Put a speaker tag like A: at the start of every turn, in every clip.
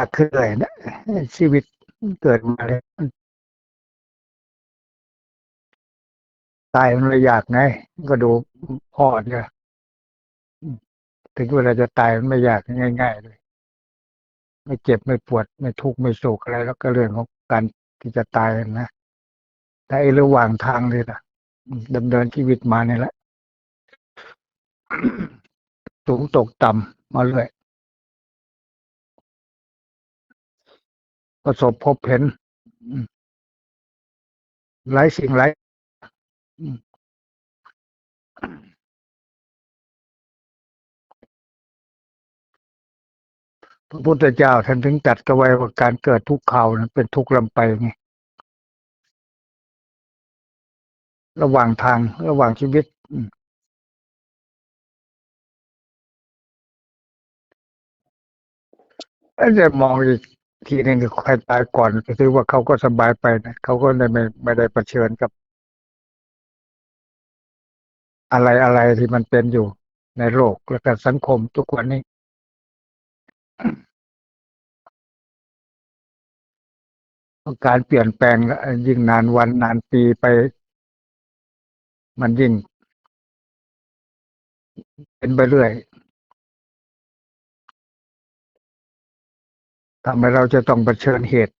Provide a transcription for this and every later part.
A: ากขึ้นเลยนะชีวิตเกิดมาเลยตายมันเลยอยากไง ก็ดูพ่อเนี่ยถึงเวลาจะตายมันไม่อยากง่าย ๆ เลย ไม่เจ็บไม่ปวด ไม่ทุกข์ไม่โศกอะไร แล้วก็เรื่องของการที่จะตายนะแต่ไอ้ระหว่างทางเลยนะดำเนินชีวิตมาเนี่ยแหละสูงตกต่ำมาเรื่อย ประสบพบเห็นหลายสิ่งหลายพระพุทธเจ้าท่านถึงจัดกระไว้ว่าการเกิดทุกข์เขานะเป็นทุกข์ลำไปไงระหว่างทางระหว่างชีวิตอาจะมองอีก ทีหนึ่งใครตายก่อนก็ถือว่าเขาก็สบายไปนะเขาก็ไม่ไม่ได้ประชิญกับ อะไรอะไรที่มันเป็นอยู่ในโลกและก็สังคมทุกวันนี้ การเปลี่ยนแปลงยิ่งนานวันนานปีไป มันยิ่ง เป็นไปเรื่อย ทำให้เราจะต้องเผชิญเหตุ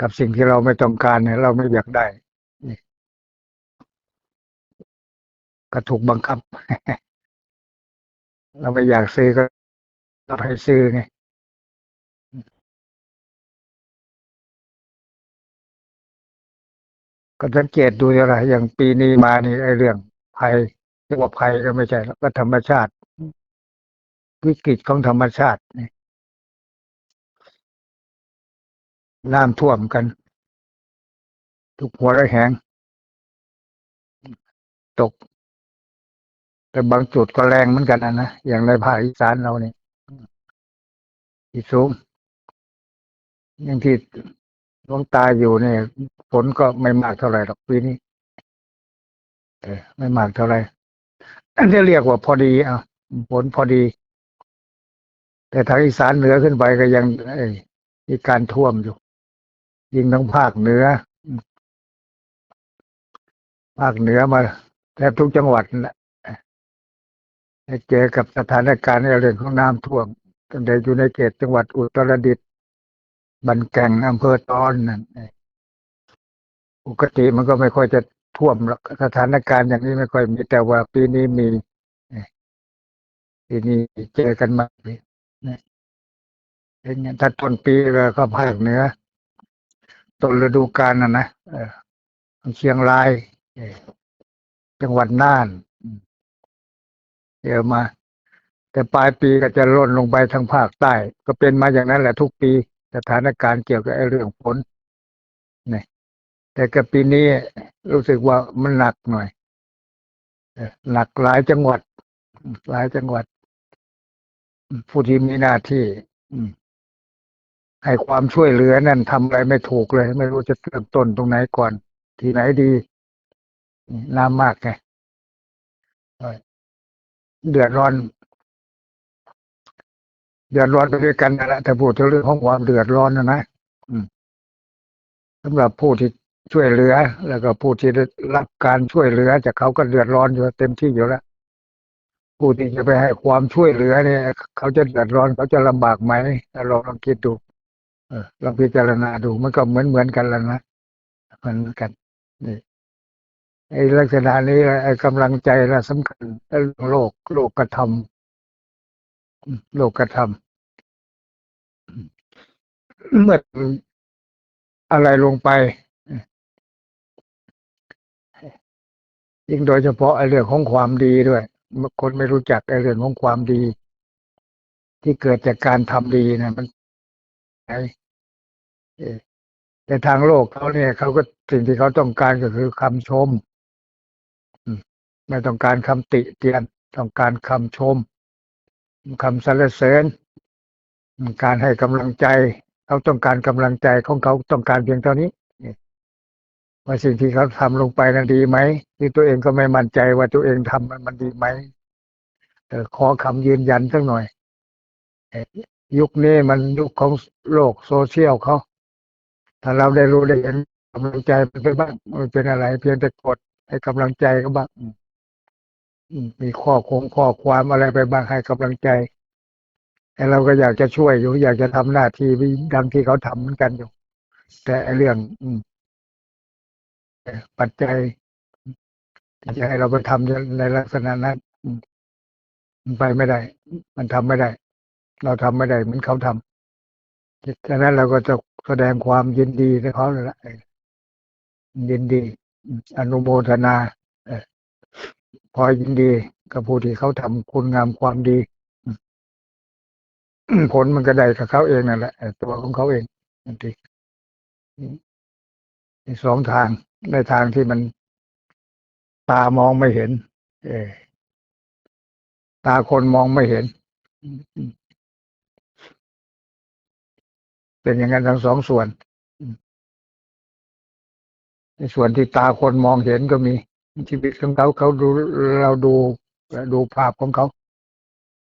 A: กับสิ่งที่เราไม่ต้องการเนี่ยเราไม่อยากได้ก็ถูกบังคับ เราไม่อยากซื้อก็เราให้ซื้อไงก็สังเกตดูอะไรอย่างปีนี้มานี่ไอ้เรื่องภัยเรียกว่าภัยก็ไม่ใช่แล้วก็ธรรมชาติ วิกฤตของธรรมชาตินี่น้ำท่วมกัน ทุกหัวระแหง ตก แต่บางจุดก็แรงเหมือนกันนะ อย่างในภาคอีสานเราเนี่ยที่สูง อย่างที่ดวงตาอยู่เนี่ยฝนก็ไม่มากเท่าไหร่หรอกปีนี้เออไม่มากเท่าไหร่อันนี้เรียกว่าพอดีอะฝนพอดี แต่ทางอีสานเหนือขึ้นไปก็ยังมีการท่วมอยู่ ยิ่งทั้งภาคเหนือ ภาคเหนือมาแทบทุกจังหวัดนะเจอกับสถานการณ์ในเรื่องของน้ำท่วมตั้งแต่อยู่ในเขตจังหวัดอุตรดิตถ์บันแก่งอำเภอตอนนั่นปกติมันก็ไม่ค่อยจะท่วมสถานการณ์อย่างนี้ไม่ค่อยมีแต่ว่าปีนี้มีปีนี้เจอกันมาเนี่ยเป็นอย่างถ้าต้นปีก็ภาคเหนือต้นฤดูกาลนะนะเชียงรายจังหวัดน่านเดี๋ยวมา แต่ปลายปีก็จะล่นลงไปทางภาคใต้ ก็เป็นมาอย่างนั้นแหละทุกปี สถานการณ์เกี่ยวกับไอ้เรื่องฝนนี่แต่กับปีนี้รู้สึกว่ามันหนักหน่อยหนักหลายจังหวัด หลายจังหวัด ผู้ที่มีหน้าที่ให้ความช่วยเหลือนั่นทำอะไรไม่ถูกเลย ไม่รู้จะเริ่มต้นตรงไหนก่อน ที่ไหนดีน้ำมากไงเดือดร้อน เดือดร้อนไปด้วยกันนั่นแหละแต่พูดถึงเรื่องของความเดือดร้อนนะนะสำหรับผู้ที่ช่วยเหลือ แล้วก็ผู้ที่ได้รับการช่วยเหลือจากเขาก็เดือดร้อนอยู่เต็มที่อยู่แล้ว ผู้ที่จะไปให้ความช่วยเหลือเนี่ย เขาจะเดือดร้อนเขาจะลำบากไหมลองลองคิดดูลองพิจารณาดูมันก็เหมือนเหมือนกันแล้วนะเหมือนกันนี่ไอ้ลักษณะนี้ไอ้กำลังใจละสำคัญโลกโลกกระทำโลกกระทำเมื่ออะไรลงไปยิ่งโดยเฉพาะไอ้เรื่องของความดีด้วย คนไม่รู้จักไอเรื่องของความดี ที่เกิดจากการทำดีนะมันไอแต่ทางโลกเขาเนี่ยเขาก็สิ่งที่เขาต้องการก็คือคำชมไม่ต้องการคำติเตียน ต้องการคำชมคำสรรเสริญ การให้กำลังใจ เขาต้องการกำลังใจของเขาต้องการเพียงเท่านี้ ว่าสิ่งที่เขาทำลงไปนั้นดีไหมที่ตัวเองก็ไม่มั่นใจว่าตัวเองทำมันดีไหมขอคำยืนยันสักหน่อยยุคนี้มันยุคของโลกโซเชียลเขาถ้าเราได้รู้ได้เห็นกำลังใจมันไปบ้างมันเป็นอะไร เพียงแต่กดให้กำลังใจก็บ้างมีข้อคงข้อความอะไรไปบ้างให้กำลังใจแต่เราก็อยากจะช่วยอยู่ อยากจะทำหน้าที่ดังที่เขาทำเหมือนกันอยู่ แต่เรื่องอื ปัจจัยที่จะให้เราไปทำในลักษณะนั้นมันไปไม่ได้ มันทำไม่ได้ เราทำไม่ได้เหมือนเขาทำฉะนั้นเราก็จะแสดงความยินดีให้เขาเลยละเออยินดี อนุโมทนาพอยินดีกับผู้ที่เขาทำคุณงามความดี ผลมันก็ได้กับเขาเองนั่นแหละตัวของเขาเองทีมีสองทาง ในทางที่มันตามองไม่เห็น เอตาคนมองไม่เห็น เป็นอย่างนั้นทั้งสองส่วน ในส่วนที่ตาคนมองเห็นก็มี ชีวิตของเขาเขาดูเราดูดูภาพของเขา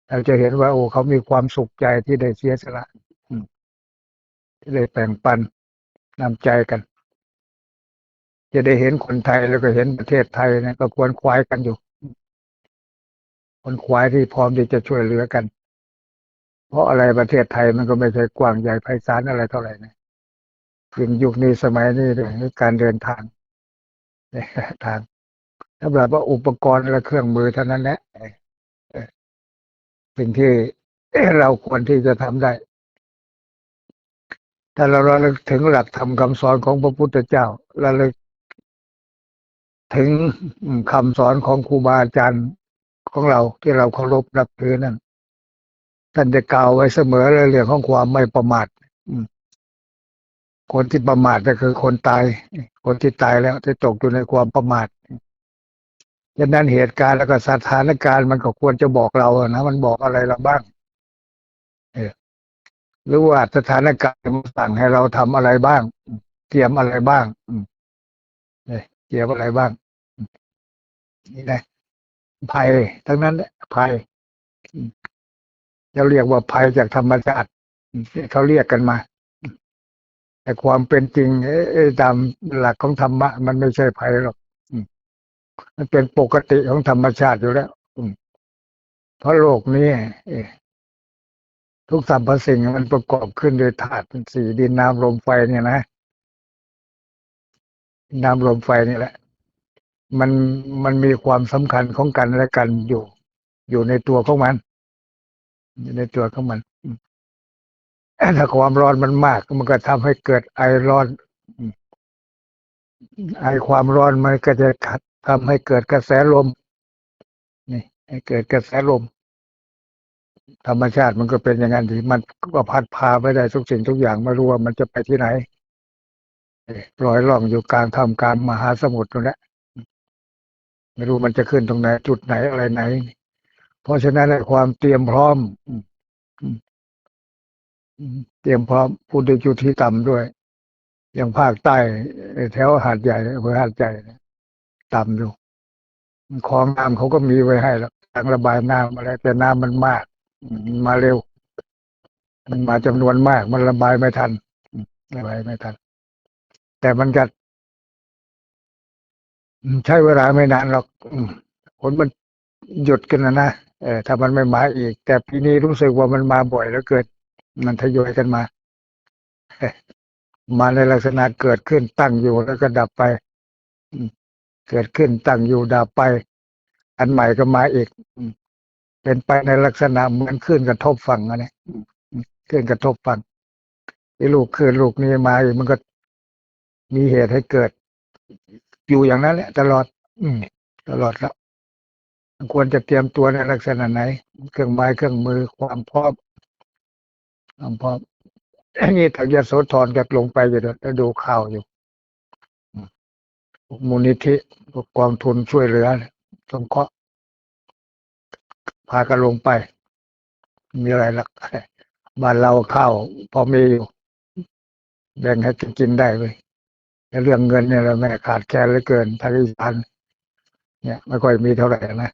A: เราจะเห็นว่า โอ้เขามีความสุขใจที่ได้เสียสละที่ได้แบ่งปันนำใจกัน จะได้เห็นคนไทยแล้วก็เห็นประเทศไทยนะก็ควรควายกันอยู่คนควายที่พร้อมที่จะช่วยเหลือกัน เพราะอะไรประเทศไทยมันก็ไม่ใช่กว้างใหญ่ไพศาลอะไรเท่าไหร่นะยิ่งยุคนี้สมัยนี้ด้วยการเดินทางทางสำหรับว่าอุปกรณ์และเครื่องมือเท่านั้นแหละสิ่งที่เราควรที่จะทำได้ ถ้าเราระลึกถึงหลักธรรมคำสอนของพระพุทธเจ้าระลึก ถึงคำสอนของครูบาอาจารย์ของเราที่เราเคารพนับถือนั่นท่านจะกล่าวไว้เสมอเลยเรื่องของความไม่ประมาทคนที่ประมาทก็คือคนตาย คนที่ตายแล้วจะตกอยู่ในความประมาทดังนั้นเหตุการณ์แล้วก็สถานการณ์มันก็ควรจะบอกเรานะมันบอกอะไรเราบ้างหรือว่าสถานการณ์มันสั่งให้เราทำอะไรบ้าง เตรียมอะไรบ้าง อืมเตรียมอะไรบ้าง นี่นะภัยทั้งนั้นแหละภัยจะเรียกว่าภัยจากธรรมชาติที่เขาเรียกกันมา แต่ความเป็นจริงเอ้ตามหลักของธรรมะ มันไม่ใช่ภัยหรอกมันเป็นปกติของธรรมชาติอยู่แล้วเพราะโลกนี้ทุกสรรพสิ่งมันประกอบขึ้นโดยธาตุสี่ดินน้ำลมไฟเนี่ยนะ น้ำลมไฟนี่แหละ มันมันมีความสำคัญของกันและกันอยู่ อยู่ในตัวของมัน อยู่ในตัวของมันถ้าความร้อนมันมาก มันก็ทำให้เกิดไอร้อน ไอความร้อนมันก็จะทำให้เกิดกระแสลม นี่ ให้เกิดกระแสลม ธรรมชาติมันก็เป็นอย่างนั้นที่มันก็พัดพาไปได้ทุกสิ่งทุกอย่างไม่รู้ว่ามันจะไปที่ไหน ลอยล่องอยู่กลางทำกลางมหาสมุทรตรงนี้ไม่รู้มันจะขึ้นตรงไหน จุดไหนอะไรไหน เพราะฉะนั้นความเตรียมพร้อม เตรียมพร้อมผู้ที่อยู่ที่ต่ำด้วย อย่างภาคใต้แถวหาดใหญ่อำเภอหาดใหญ่ต่ำอยู่คลองน้ำเขาก็มีไว้ให้แล้วทางระบายน้ำอะไรแต่น้ำมันมาก มาเร็ว มันมาจำนวนมาก มันระบายไม่ทันระบายไม่ทัน แต่มันจะใช้เวลาไม่นานหรอกผลมันหยุดกันนะนะเออถ้ามันไม่มาอีก แต่ปีนี้รู้สึกว่ามันมาบ่อยแล้วเกิด มันทยอยกันมา มาในลักษณะเกิดขึ้นตั้งอยู่แล้วก็ดับไปเกิดขึ้นตั้งอยู่ดับไป อันใหม่ก็มาอีกเป็นไปในลักษณะเหมือนขึ้นกระทบฝั่งอันนี้ขึ้นกระทบฝั่งที่ลูกขึ้นลูกนี้มาอีกมันก็ มีเหตุให้เกิด อยู่อย่างนั้นแหละตลอด อืม ตลอดแล้วควรจะเตรียมตัวในลักษณะไหน เครื่องไม้เครื่องมือความพร้อมความพร้อมนี่ทางยโสธรก็ลงไปอยู่แล้วดูข่าวอยู่มูลนิธิกองทุนช่วยเหลือสงเคราะห์พากันลงไป มีอะไรลักบ้านเราข้าวพอมีอยู่ แบ่งให้กินได้เลย แต่เรื่องเงินเนี่ยเราแม่ขาดแคลนเหลือเกินทางอีสานเนี่ยไม่ค่อยมีเท่าไหร่นะ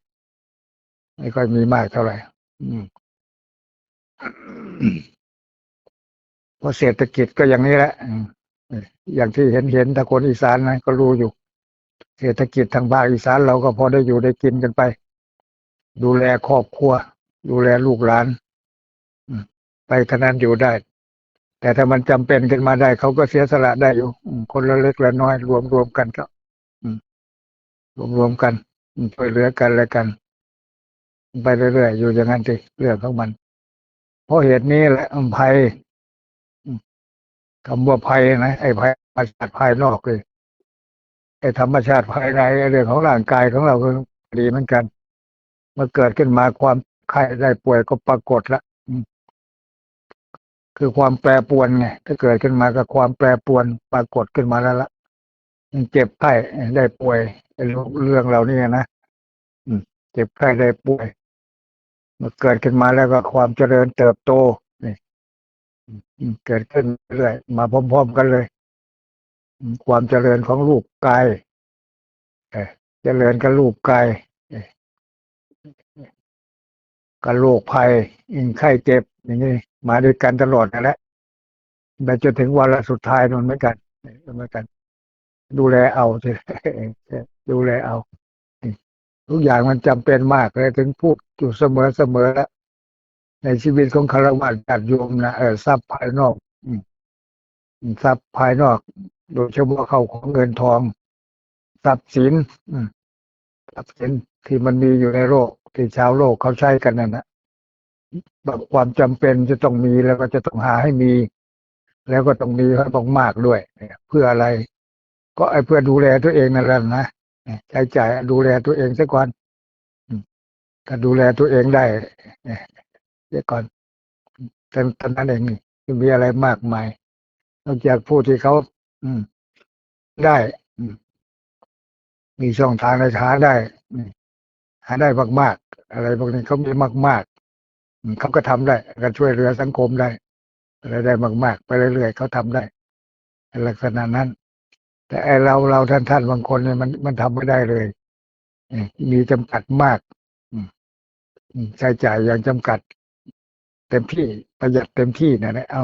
A: ไม่ค่อยมีมากเท่าไหร่เพราะเศรษฐกิจก็อย่างนี้แหละอย่างที่เห็นเห็นถ้าคนอีสานนะก็รู้อยู่ เศรษฐกิจทางภาคอีสานเราก็พอได้อยู่ได้กินกันไป ดูแลครอบครัว ดูแลลูกหลานไปขนาดอยู่ได้ แต่ถ้ามันจำเป็นขึ้นมาได้เขาก็เสียสละได้อยู่คนละเล็กละน้อยรวมรวมกันก็รวมรวมกันช่วยเหลือกันและกัน ไปเรื่อยๆอยู่อย่างนั้นสิเรื่องของมัน เพราะเหตุนี้แหละอืมภัยอืมคำว่าภัยนะไอ้ภัยธรรมชาติภายนอกเลยไอ้ธรรมชาติภายในไอ้เรื่องของร่างกายของเราก็ดีเหมือนกัน เมื่อเกิดขึ้นมาความไข้ได้ป่วยก็ปรากฏละ คือความแปรปวนไงถ้าเกิดขึ้นมาก็ความแปรปวนปรากฏขึ้นมาแล้วละมันเจ็บไข้ได้ป่วยไอ้เรื่องเหล่านี้นะอืมเจ็บไข้ได้ป่วยมื่อเกิดขึ้นมาแล้วก็ความเจริญเติบโตนี่เกิดขึ้นเรื่อยมาพร้อมๆกันเลย ความเจริญของรูปกายเอ่เจริญกับรูปกายเอ่อกับโรคภัยอิงไข้เจ็บอย่างนี้ มาด้วยกันตลอดนั่นแหละไปจนถึงวันละสุดท้ายนั่นเหมือนกันเหมือนกัน ดูแลเอาดูแลเอา ทุกอย่างมันจำเป็นมากเลยถึงพูดอยู่เสมอเสมอแล้วในชีวิตของคารวะญาติโยมนะเออทรัพย์ภายนอกอืทรัพย์ภายนอก โดยเฉพาะเข้าของเงินทองทรัพย์สินอืทรัพย์สินที่มันมีอยู่ในโลกที่ชาวโลกเขาใช้กันนั่นนะ แบบความจำเป็นจะต้องมีแล้วก็จะต้องหาให้มี แล้วก็ต้องมีให้มากๆด้วยเนี่ยเพื่ออะไร ก็ไอ้เพื่อดูแลตัวเองนั่นแหละนะใช้จ่ายดูแลตัวเองซะก่อนถ้าดูแลตัวเองได้เนี่ยเสียก่อนแต่ตอนนั้นเองนี่มีอะไรมากมายนอกจากผู้ที่เขาอืม ได้อืมีช่องทางในหาได้หาได้มากๆ อะไรพวกนี้เขามีมากๆอืม เขาก็ทำได้ก็ช่วยเหลือสังคมได้อะไรได้มาก ๆ ไปเรื่อยๆเขาทำได้ลักษณะนั้น แต่ไอเราเราท่านท่านบางคนเนี่ยมันมันทำไม่ได้เลยมีจำกัดมากใช้จ่ายอย่างจำกัด เต็มที่ประหยัดเต็มที่นะนะเอา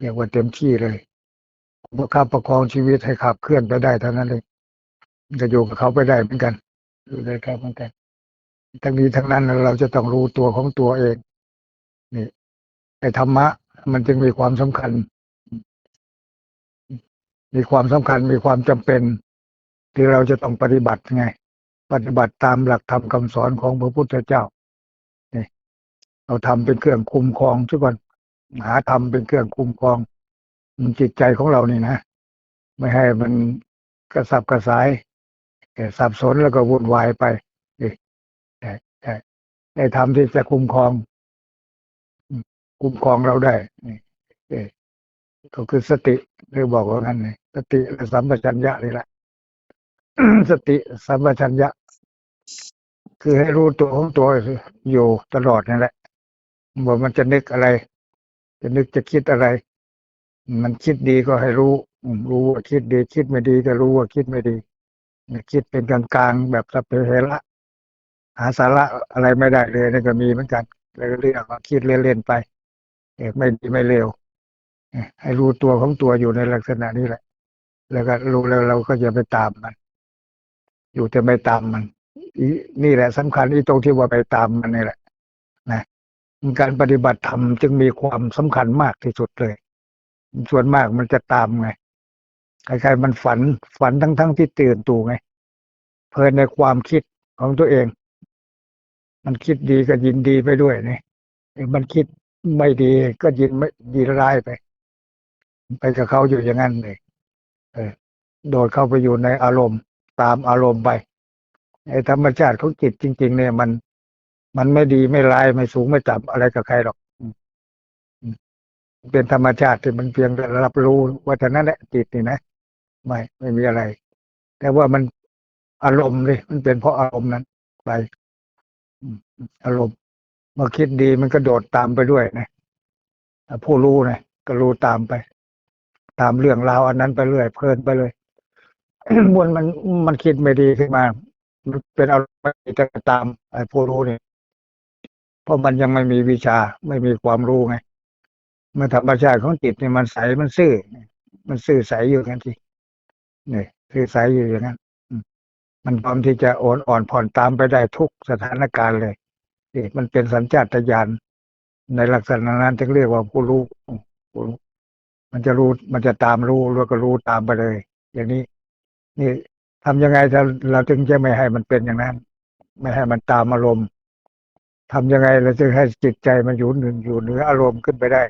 A: เรียกว่าเต็มที่เลยประคับประคองชีวิตให้ขับเคลื่อนไปได้เท่านั้นเลยจะอยู่กับเขาไปได้เหมือนกันอยู่ได้ครับเหมือนกัน ทั้งนี้ทั้งนั้นเราจะต้องรู้ตัวของตัวเองนี่ไอ้ธรรมะ มันจึงมีความสำคัญ มีความสำคัญมีความจำเป็น ที่เราจะต้องปฏิบัติไง ปฏิบัติตามหลักธรรมคำสอนของพระพุทธเจ้านี่เราทำเป็นเครื่องคุมครองทุกคนหาธรรมเป็นเครื่องคุมครองมันจิตใจของเรานี่นะไม่ให้มันกระสับกระสายสับสนแล้วก็วุ่นวายไป ได้ธรรมที่จะคุ้มครอง คุ้มครองเราได้นี่ก็คือสติหรือบอกว่างั้นเลยสติและสัมปชัญญะนี่แหละสติสัมปชัญญะ คือให้รู้ตัวของตัวอยู่ตลอดนั่นแหละว่ามันจะนึกอะไร จะนึกจะคิดอะไร มันคิดดีก็ให้รู้ รู้ว่าคิดดี คิดไม่ดีก็รู้ว่าคิดไม่ดี คิดเป็นกลางๆแบบสัพเพเหระ หาสาระอะไรไม่ได้เลยนี่ก็มีเหมือนกันแล้วก็เรื่องว่าคิดเล่นๆไปเออไม่ดีไม่เลวให้รู้ตัวของตัวอยู่ในลักษณะนี้แหละ แล้วก็รู้แล้วเราก็จะไปตามมัน อยู่แต่ไม่ตามมันนี่แหละสำคัญที่ตรงที่ว่าไปตามมันนี่แหละ นะการปฏิบัติธรรมจึงมีความสำคัญมากที่สุดเลย ส่วนมากมันจะตามไงใครๆมันฝันฝันทั้งๆที่ตื่นตูไง เพลินในความคิดของตัวเอง มันคิดดีก็ยินดีไปด้วยนี่มันคิดไม่ดีก็ยินไม่ยินร้ายไป ไปกับเขาอยู่อย่างนั้นเลยเออ โดดเข้าไปอยู่ในอารมณ์ ตามอารมณ์ไปไอ้ธรรมชาติของจิตจริง ๆ เนี่ยมัน มันไม่ดีไม่ร้ายไม่สูงไม่ต่ำอะไรกับใครหรอกเป็นธรรมชาติที่มันเพียงแต่รับรู้ว่าแต่นั้นแหละจิตนี่นะไม่ไม่มีอะไร แต่ว่ามันอารมณ์เลยมันเป็นเพราะอารมณ์นั้นไป อารมณ์เมื่อคิดดีมันก็โดดตามไปด้วยนะผู้รู้นะก็รู้ตามไป ตามเรื่องราวอันนั้นไปเรื่อยเพลินไปเลยมวนมันมันคิดไม่ดีขึ้นมาเป็นอาไม่ดีจะตามไอ้ผู้รู้เนี่ยเพราะมันยังไม่มีวิชาไม่มีความรู้ไงเมื่อธรรมชาติของจิตเนี่ยมันใสมันซื่อมันซื่อใสอยู่กันทีเนี่ยซื่อใสอยู่อย่างนั้นมมันพร้อมที่จะโอนอ่อนผ่อนตามไปได้ทุกสถานการณ์เลย นี่มันเป็นสัญชาตญาณในลักษณะนั้นจึงเรียกว่าผู้รู้ผู้รู้ มันจะรู้มันจะตามรู้แล้วก็รู้ตามไปเลย อย่างนี้ นี่ทำยังไงเราจึงจะไม่ให้มันเป็นอย่างนั้น ไม่ให้มันตามอารมณ์ทำยังไงเราจึงให้จิตใจมันอยู่หนึ่งอยู่เหนืออารมณ์ขึ้นไปได้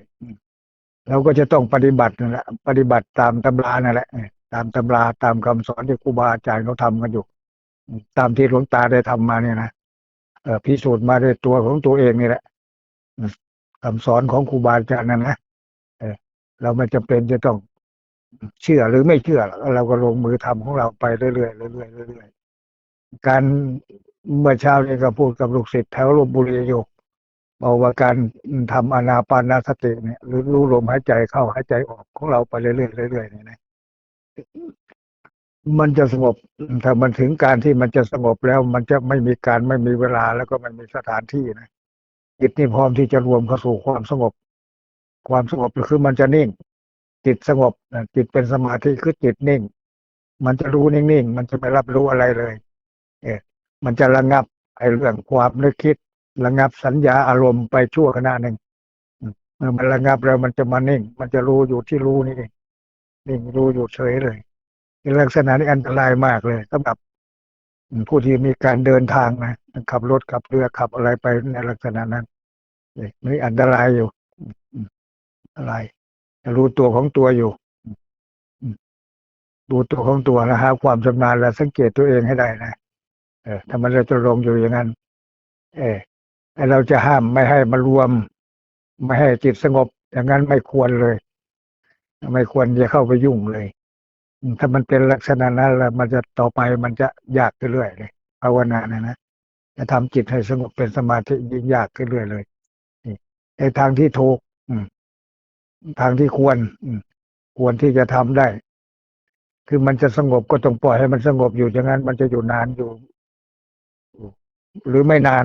A: เราก็จะต้องปฏิบัตินั่นแหละปฏิบัติตามตำรานั่นแหละตามตำราตามคำสอนที่ครูบาอาจารย์เขาทำกันอยู่ ตามที่หลวงตาได้ทำมาเนี่ยนะ พิสูจน์มาด้วยตัวของตัวเองนี่แหละคำสอนของครูบาอาจารย์นั่นนะเราไม่จำเป็นจะต้องเชื่อหรือไม่เชื่อ เราก็ลงมือทำของเราไปเรื่อยๆเรื่อยๆเรื่อยๆการเมื่อเช้าเนี้ก็พูดกับลูกศิษย์แถวลบบุรีอยู่บอกว่าการทำอานาปานาสติเนี่ย หรือรู้ลมหายใจเข้าหายใจออกของเราไปเรื่อยๆเรื่อยๆเนี่ยนะ มันจะสงบ ถ้ามันถึงการที่มันจะสงบแล้ว มันจะไม่มีการไม่มีเวลาแล้วก็ไม่มีสถานที่นะจิตนี่พร้อมที่จะรวมเข้าสู่ความสงบ ความสงบคือมันจะนิ่ง จิตสงบจิตเป็นสมาธิคือจิตนิ่ง มันจะรู้นิ่งๆมันจะไม่รับรู้อะไรเลยเออมันจะระงับไอ้เรื่องความนึกคิด ระงับสัญญาอารมณ์ไปชั่วขณะหนึ่งเมื่อมันระงับแล้วมันจะมานิ่ง มันจะรู้อยู่ที่รู้นี่นิ่งรู้อยู่เฉยเลย ในลักษณะนี้อันตรายมากเลยสำหรับผู้ที่มีการเดินทางนะขับรถขับเรือขับอะไรไปในลักษณะนั้นนี่อันตรายอยู่อะไรจะรู้ตัวของตัวอยู่ดูตัวของตัวนะฮะความชำนาญและสังเกตตัวเองให้ได้นะเออถ้ามันจะลงอยู่อย่างนั้น เออเราจะห้ามไม่ให้มารวม ไม่ให้จิตสงบ อย่างนั้นไม่ควรเลย ไม่ควรจะเข้าไปยุ่งเลย ถ้ามันเป็นลักษณะนั้นแล้วมันจะต่อไปมันจะยากขึ้นเรื่อยเลยภาวนานะนะจะทำจิตให้สงบเป็นสมาธิยิ่งยากขึ้นเรื่อยเลยในทางที่ถูกทางที่ควรควรที่จะทำได้ คือมันจะสงบก็ต้องปล่อยให้มันสงบอยู่อย่างนั้น มันจะอยู่นานอยู่ หรือไม่นาน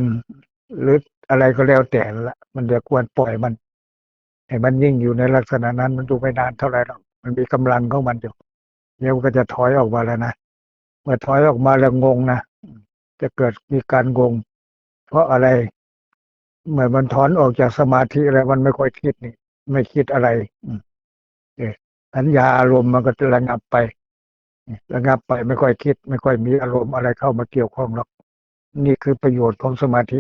A: หรืออะไรก็แล้วแต่ละมันจะควรปล่อยมันให้มันยิ่งอยู่ในลักษณะนั้น มันดูไม่นานเท่าไหร่หรอกมันมีกำลังของมันอยู่ เดี๋ยวก็จะถอยออกมาแล้วนะเมื่อถอยออกมาแล้วงงนะจะเกิดมีการงง เพราะอะไรเมื่อมันถอนออกจากสมาธิแล้วมันไม่ค่อยคิดนี่ไม่คิดอะไรเออสัญญาอารมณ์มันก็จะระงับไประงับไปไม่ค่อยคิด ไม่ค่อยมีอารมณ์อะไรเข้ามาเกี่ยวข้องหรอกนี่คือประโยชน์ของสมาธิ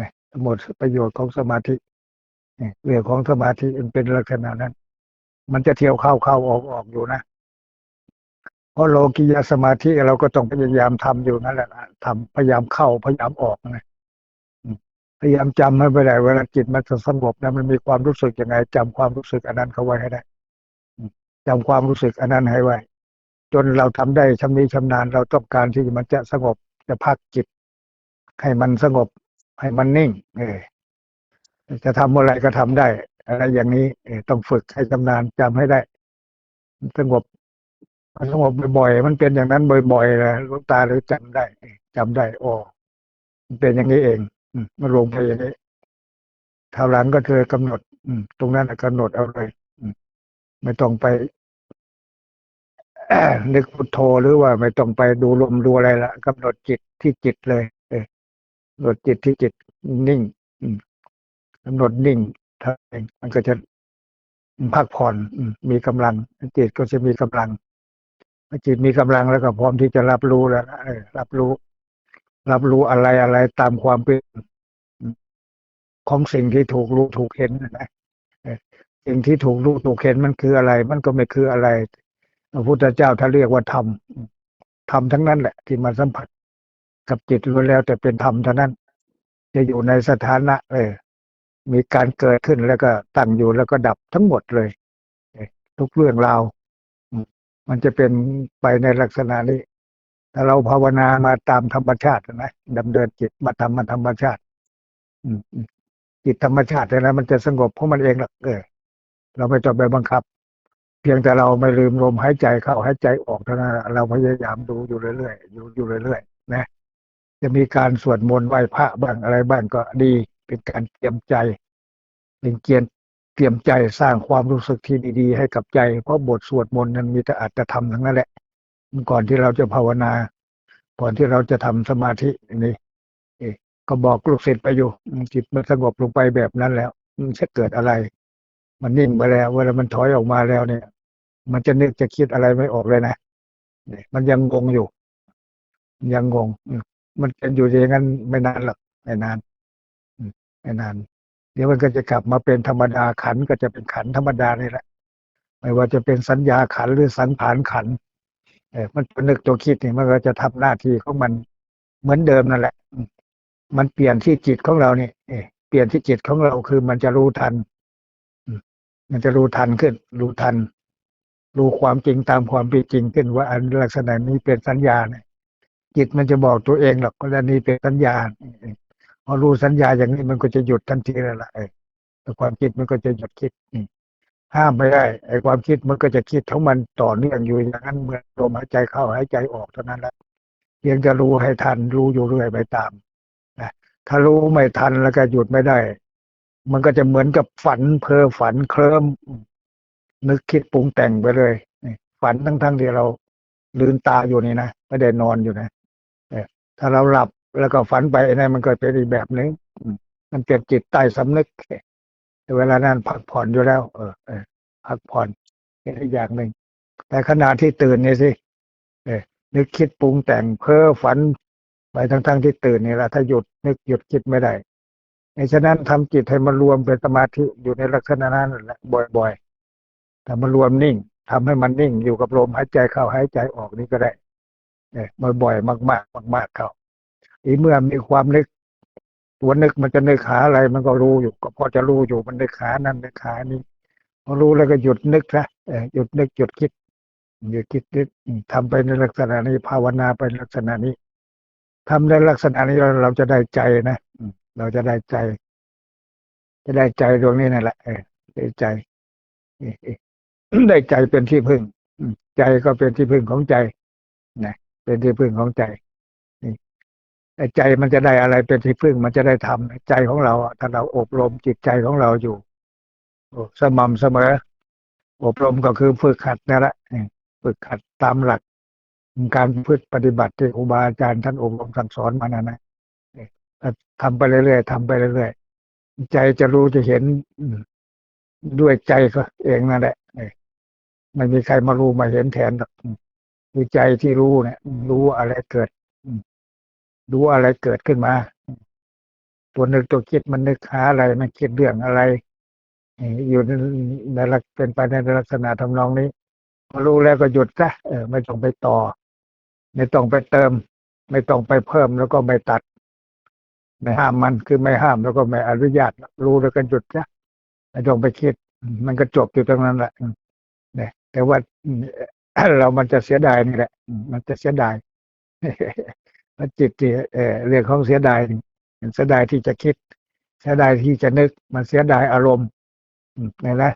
A: นะหมดประโยชน์ของสมาธิเรื่องของสมาธิมันเป็นลักษณะนั้น มันจะเที่ยวเข้าเข้าออกออกอยู่นะ ราะโลกิยาสมาธิเราก็ต้องพยายามทำอยู่นั่นแหละทำพยายามเข้าพยายามออกนะพยายามจำให้ไปได้เวลาจิตมันจะสงบนะมันมีความรู้สึกยังไงจำความรู้สึกอันนั้นเขาไว้ให้ได้อืมจำความรู้สึกอันนั้นให้ไว้ จนเราทำได้ชำนิชำนาญเราต้องการที่มันจะสงบจะพักจิต ให้มันสงบ ให้มันนิ่ง เออจะทำอะไรก็ทำได้ อะไรอย่างนี้เอต้องฝึกให้ชำนาญจำให้ได้ สงบ มันสงบบ่อยๆ มันเป็นอย่างนั้นบ่อยๆนะลูกตาเลยจำได้จำได้โอ้มันเป็นอย่างนี้เอง อืมันลงไปอย่างนี้ทาวหลังก็เธอกำหนด อืม ตรงนั้นน่ะกำหนดเอาเลย อืม ไม่ต้องไปนึกพุทโธหรือว่าไม่ต้องไปดูลมดูอะไรละกำหนดจิตที่จิตเลยเออกำหนดจิตที่จิตนิ่ง อืมกำหนดนิ่งท่าเองมันก็จะพักผ่อนอืมีกำลังจิตก็จะมีกำลัง จิตมีกำลังแล้วก็พร้อมที่จะรับรู้แล้วนะรับรู้ รับรู้อะไรอะไรตามความเป็นของสิ่งที่ถูกรู้ถูกเห็นนะสิ่งที่ถูกรู้ถูกเห็นมันคืออะไร มันก็ไม่คืออะไรพระพุทธเจ้าท่านเรียกว่าธรรมธรรมทั้งนั้นแหละ ที่มาสัมผัส กับจิตล้วนแล้วแต่เป็นธรรมเท่านั้น จะอยู่ในสถานะเออมีการเกิดขึ้นแล้วก็ตั้งอยู่แล้วก็ดับทั้งหมดเลย ทุกเรื่องราว มันจะเป็นไปในลักษณะนี้ถ้าเราภาวนามาตามธรรมชาตินะดำเนินจิตมาทำมันธรรมชาติจิตธรรมชาตินะมันจะสงบเพราะมันเองหรอกเออเราไม่ต้องไปบังคับ เพียงแต่เราไม่ลืมลมหายใจเข้าหายใจออกเท่านั้นเราพยายามดูอยู่เรื่อยๆอยู่อยู่เรื่อยๆนะจะมีการสวดมนต์ไหว้พระบ้างอะไรบ้างก็ดี เป็นการเตรียมใจเป็นเกียน เตรียมใจสร้างความรู้สึกที่ดี ๆ ให้กับใจ เพราะบทสวดมนต์นั้นมีแต่อัตธรรมทั้งนั้นแหละ ก่อนที่เราจะภาวนา ก่อนที่เราจะทำสมาธินี่เอก็บอกลูกศิษย์ไปอยู่จิตมันสงบลงไปแบบนั้นแล้วมันจะเกิดอะไร มันนิ่งไปแล้ว เวลามันถอยออกมาแล้วเนี่ย มันจะนึกจะคิดอะไรไม่ออกเลยนะมันยังงงอยู่ ยังงง มันจะอยู่อย่างนั้นไม่นานหรอกไม่นานไม่นาน ดี๋ยวมันก็จะกลับมาเป็นธรรมดาขันก็จะเป็นขันธรรมดานี่แหละ ไม่ว่าจะเป็นสัญญาขันหรือสังขารขันเออมันตัวนึกตัวคิดนี่มันก็จะทำหน้าที่ของมันเหมือนเดิมนั่นแหละ มันเปลี่ยนที่จิตของเราเนี่เออเปลี่ยนที่จิตของเราคือมันจะรู้ทัน มันจะรู้ทันขึ้น รู้ทัน รู้ความจริงตามความเป็นจริงขึ้นว่าอันลักษณะนี้เป็นสัญญาเนี่ยจิตมันจะบอกตัวเองหรอกว่านี้เป็นสัญญาเออ พอรู้สัญญาอย่างนี้มันก็จะหยุดทันทีแล้วล่ะเออแต่ความคิดมันก็จะหยุดคิดอืห้ามไม่ได้ ไอ้ความคิดมันก็จะคิดของมันต่อเนื่องอยู่อย่างนั้นเหมือนลมหายใจเข้าหายใจออกเท่านั้นแหละเพียงจะรู้ให้ทัน รู้อยู่เรื่อยไปตามนะถ้ารู้ไม่ทันแล้วก็หยุดไม่ได้ มันก็จะเหมือนกับฝันเพ้อฝันเคลิ้มนึกคิดปรุงแต่งไปเลยฝันทั้งทั้งๆที่เราลืมตาอยู่นี่นะไม่ได้นอนอยู่นะถ้าเราหลับ แล้วก็ฝันไปนั่นมันก็เป็นอีกแบบหนึ่งมันเป็นจิตใต้สำนึกแต่เวลานั้นพักผ่อนอยู่แล้ว เออเออพักผ่อนเป็นอีกอย่างหนึ่งแต่ขณะที่ตื่นนี่สิเออนึกคิดปรุงแต่งเพ้อฝันไปทั้งๆที่ตื่นนี่แหละถ้าหยุดนึกหยุดคิดไม่ได้ในฉะนั้นทำจิตให้มันรวมเป็นสมาธิอยู่ในลักษณะนั้นแหละบ่อยๆถ้ามันรวมนิ่งทำให้มันนิ่งอยู่กับลมหายใจเข้าหายใจออกนี่ก็ได้ เออบ่อยๆมากๆมากๆเข้า อีเมื่อมีความนึก ตัวนึกมันจะนึกหาอะไรมันก็รู้อยู่ ก็พอจะรู้อยู่มันนึกหานั่นนึกหานี่พอรู้แล้วก็หยุดนึกซะหยุดนึกหยุดคิดหยุดคิดนึกทำไปในลักษณะนี้ภาวนาไปลักษณะนี้ทำในลักษณะนี้เราเราจะได้ใจนะเราจะได้ใจ จะได้ใจดวงนี้นั่นแหละได้ใจได้ใจเป็นที่พึ่ง ใจก็เป็นที่พึ่งของใจนะเป็นที่พึ่งของใจ ใจมันจะได้อะไรเป็นที่พึ่งมันจะได้ทำใจของเราถ้าเราอบรมจิตใจของเราอยู่สม่ำเสมอ อบรมก็คือฝึกหัดนั่นแหละฝึกหัดตามหลัก การพฤติปฏิบัติที่ครูบาอาจารย์ท่านอบรมสั่งสอนมานั่นนะเออถ้าทำไปเรื่อยๆทำไปเรื่อยๆใจจะรู้จะเห็นด้วยใจก็เองนั่นแหละไม่มีใครมารู้มาเห็นแทนหรอกคือใจที่รู้เนี่ยรู้อะไรเกิด รู้อะไรเกิดขึ้นมา ตัวนึกตัวคิดมันนึกหาอะไรมันคิดเรื่องอะไร อยู่ในในลักเป็นไปในลักษณะทำนองนี้พอรู้แล้วก็หยุดซะเออไม่ต้องไปต่อ ไม่ต้องไปเติม ไม่ต้องไปเพิ่มแล้วก็ไม่ตัด ไม่ห้ามมันคือไม่ห้ามแล้วก็ไม่อนุญาต รู้แล้วก็หยุดซะไม่ต้องไปคิด มันก็จบอยู่ตรงนั้นแหละเนี่ยแต่ว่าเรามันจะเสียดายนี่แหละ มันจะเสียดาย มันจิตที่เอเรื่องของเสียดายเสียดายที่จะคิด เสียดายที่จะนึก มันเสียดายอารมณ์นี่นะ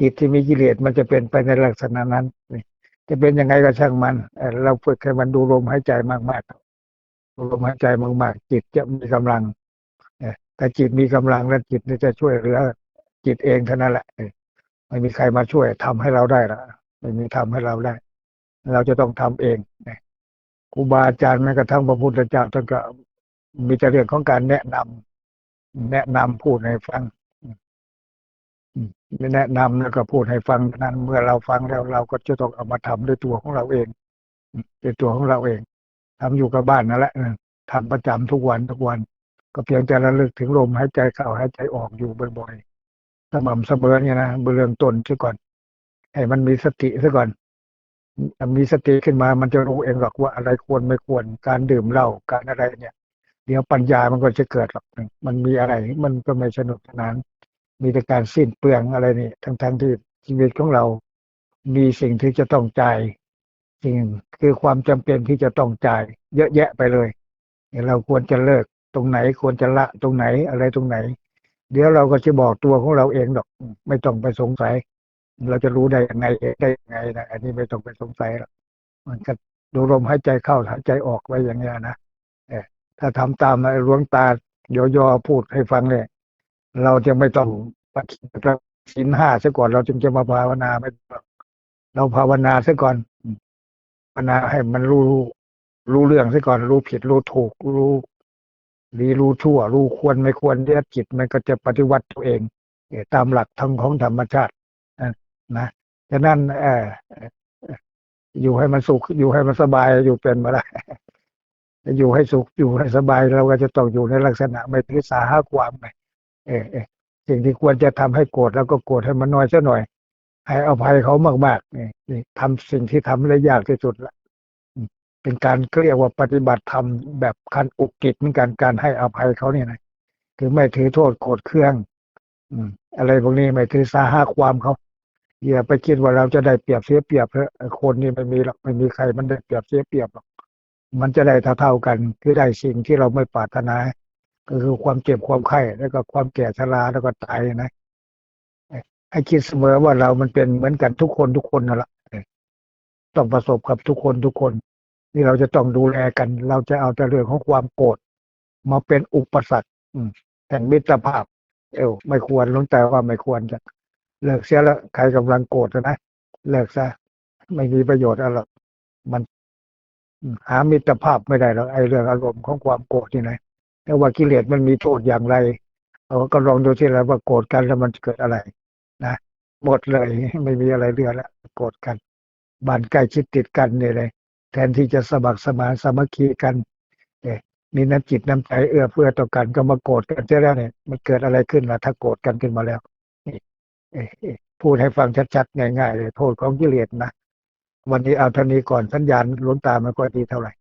A: จิตที่มีกิเลสมันจะเป็นไปในลักษณะนั้นนี่จะเป็นยังไงก็ช่างมันเอ่อเราฝึกให้มันดูลมหายใจมากๆดูลมหายใจมากๆจิตจะมีกำลังเออถ้าจิตมีกำลังแล้วจิตนี่จะช่วยเหลือจิตเองเท่านั้นแหละไม่มีใครมาช่วยทำให้เราได้ละไม่มีทำให้เราได้ เราจะต้องทำเองนะ ครูบาอาจารย์แม้กระทั่งพระพุทธเจ้าท่านก็มีแต่เรื่องของการแนะนำแนะนำพูดให้ฟังไม่แนะนำแล้วก็พูดให้ฟังนั้นเมื่อเราฟังแล้วเราก็จะต้องเอามาทำด้วยตัวของเราเองอืมด้วยตัวของเราเองทำอยู่กับบ้านนั่นแหละเออทำประจำทุกวันทุกวัน ก็เพียงแต่ระลึกถึงลมหายใจเข้าหายใจออกอยู่บ่อยๆสม่ำเสมอเนี่ยนะเบื้องต้นซะก่อน ให้มันมีสติซะก่อน มีสติขึ้นมามันจะรู้เองหรอกว่าอะไรควรไม่ควรการดื่มเหล้าการอะไรเนี่ย เดี๋ยวปัญญามันก็จะเกิดหรอกมันมีอะไรมันก็ไม่สนุกสนาน มีแต่การสิ้นเปลืองอะไรนี่ทั้งทั้งๆที่ชีวิตของเรา มีสิ่งที่จะต้องจ่ายสิ่งคือความจำเป็นที่จะต้องจ่าย เยอะแยะไปเลยเราควรจะเลิกตรงไหนควรจะละตรงไหนอะไรตรงไหน เดี๋ยวเราก็จะบอกตัวของเราเองหรอก ไม่ต้องไปสงสัย เราจะรู้ได้ยังไงเองได้ยังไงนะอันนี้ไม่ต้องไปสงสัยหรอกมันก็ดูลมหายใจเข้าหายใจออกไว้อย่างเงี้ยนะเออถ้าทำตามไอ้หลวงตาย่อๆพูดให้ฟังเนี่ยเราจะไม่ต้องปฏิบัติศีลห้าซะก่อนเราจึงจะมาภาวนาไม่ต้องเราภาวนาซะก่อนอืมภาวนาให้มันรู้รู้เรื่องซะก่อน รู้ผิดรู้ถูกรู้ดีรู้ชั่ว รู้ควรไม่ควรเดี๋ยวจิตมันก็จะปฏิวัติตัวเองเอ่อตามหลักทางของธรรมชาติ นะฉะนั้นเอออยู่ให้มันสุข อยู่ให้มันสบายอยู่เป็นมาละอยู่ให้สุขอยู่ให้สบายเราก็จะต้องอยู่ในลักษณะไม่ถือสาหาความไปเออเออสิ่งที่ควรจะทำให้โกรธแล้วก็โกรธให้มันน้อยซะหน่อย ให้อภัยเขามากๆนี่นี่ทำสิ่งที่ทำได้ยากที่สุดละเป็นการเรียกว่าปฏิบัติธรรมแบบคันอุกิจเหมือนกันการให้อภัยเขาเนี่ยนะคือไม่ถือโทษโกรธเครื่อง อืม อะไรพวกนี้ไม่ถือสาหาความเขา อย่าไปคิดว่าเราจะได้เปรียบเสียเปรียบเพราะคนนี่ไม่มีหรอกไม่มีใครมันได้เปรียบเสียเปรียบหรอกมันจะได้เท่าๆกันคือได้สิ่งที่เราไม่ปรารถนา ก็คือความเจ็บความไข้แล้วก็ความแก่ชราแล้วก็ตายนะให้คิดเสมอว่าเรามันเป็นเหมือนกันทุกคนทุกคนนั่นแหละต้องประสบกับทุกคนทุกคน นี่เราจะต้องดูแลกัน เราจะเอาแต่เรื่องของความโกรธมาเป็นอุปสรรคแห่งมิตรภาพ เอวไม่ควรลงแต่ว่าไม่ควรจะ เลิกเสียแล้วใครกำลังโกรธนะเลิกซะไม่มีประโยชน์อะไรมันหามิตรภาพไม่ได้หรอกไอ้เรื่องอารมณ์ของความโกรธนี่นะแต่ว่ากิเลสมันมีโทษอย่างไรเราก็ลองดูที่แล้วว่าโกรธกันแล้วมันเกิดอะไร นะหมดเลยไม่มีอะไรเหลือแล้วโกรธกันบ้านใกล้ชิดติดกันเนี่ยเลยแทนที่จะสมัครสมานสามัคคีกันเอ๊ะมีน้ำจิตน้ำใจเอื้อเฟื้อต่อกันก็มาโกรธกันเสียแล้วเนี่ยมันเกิดอะไรขึ้นล่ะถ้าโกรธกันขึ้นมาแล้ว พูดให้ฟังชัดๆง่ายๆเลยโทษของกิเลสนะวันนี้เอาเท่านี้ก่อนสัญญาณหล้นตามันก็ดีเท่าไหร่